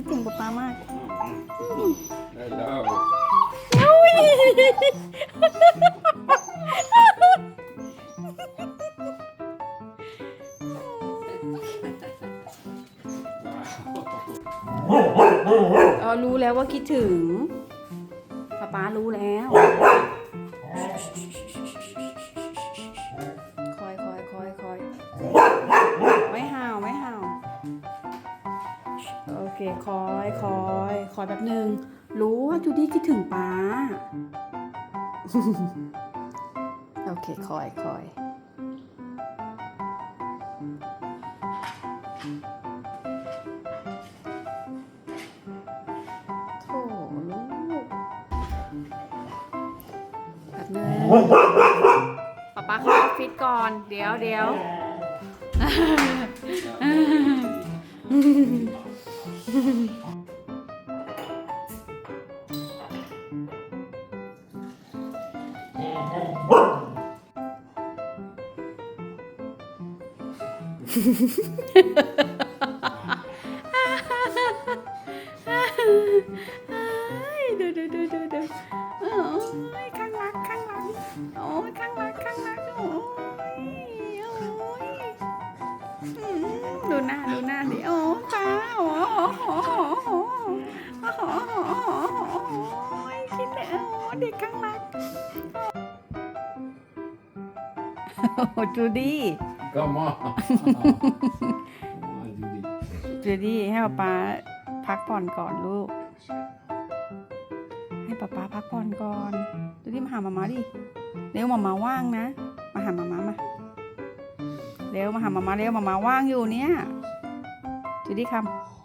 คิดถึงป๊าป๊ามากได้แล้วเออรู้แล้วว่าคิดถึงป๊าป๊ารู้แล้ว โอเคคอยคอยคอยแบบหนึ่งรู้ว่าจูดี้คิดถึงป๊าโอเคคอยคอยโถลูกแบบนึงป๊าป๊าเข้าออฟฟิศก่อน เดี๋ยวเดี๋ยว ดูดูดูดูดูโอ้ยข้างหลังข้างหลังโอ้ยข้างหลังข้างหลังโอ้ยโอ้ยดูหน้าดูหน้าดิโอ้ตาโอ้โหโอ้โหโอ้โหโอ้โหโอ้ยคิดเลยโอ้เด็กข้างหลัง โอ้จูดี้ Come on. Come on, Judy. จูดี้ให้ป๊าป๊าพักผ่อนก่อนลูก ให้ป๊าป๊าพักผ่อนก่อนจูดี้มาหามาม่าดิ เร็วมาม่าว่างนะ มาหามาม่ามา เร็วมาหามาม่าเร็วมาม่าว่างอยู่เนี่ยจูดี้คำ